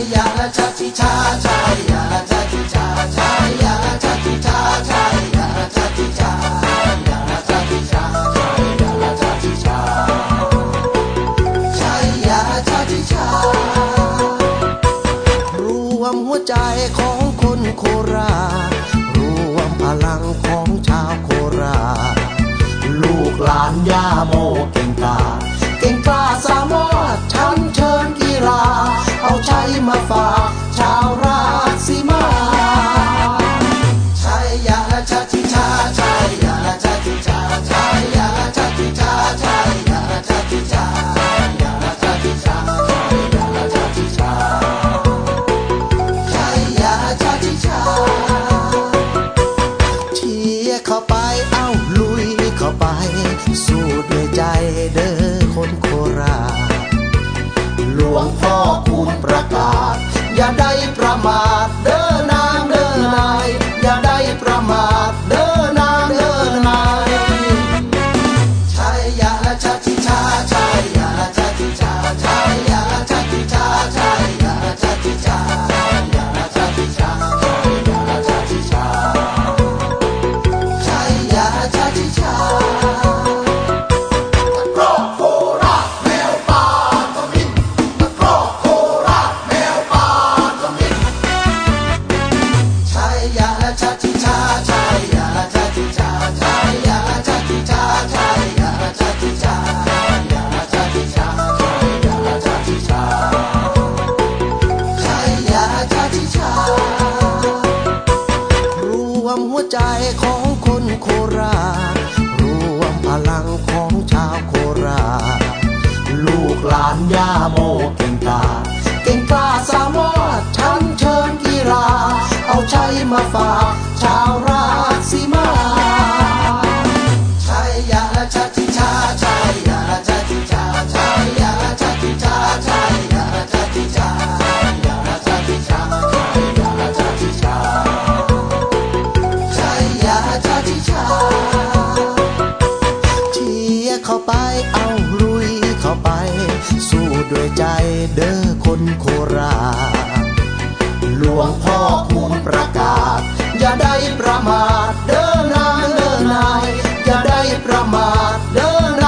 ชาชิชาชายาชาชิชาชายาชาชิชาชายาชาชิชายาชาชิชาชายาชาชิชาชายาชาชิชารวมหัวใจของคนโครา รวมพลังของชาวโครา ลูกหลานย่าโมเก่ง ชาวราศีมาชัยยาชาชิชาชัยยาชาชิชาชัยยาชาชิชาชัยยาชาชิชาชัยยาชาชิชาชัยยาชาชิชาชัยยาชาชิชาเชียเข้าไปเอ้าลุยเข้าไป สู้ด้วยใจเด้อคนโคราช อย่าได้ประมาทเด้ ของคนโครา รวมพลังของชาวโครา ลูกหลานย่าโมเก่งกาเก่งกาสามารถทั้งเชิญกีฬา เอาใจมาฝาก ด้วยใจเด้อคนโคราหลวงพ่อคุณประกาศ อย่าได้ประมาทเด้อนางเด้อนาย อย่าได้ประมาทเด้อนา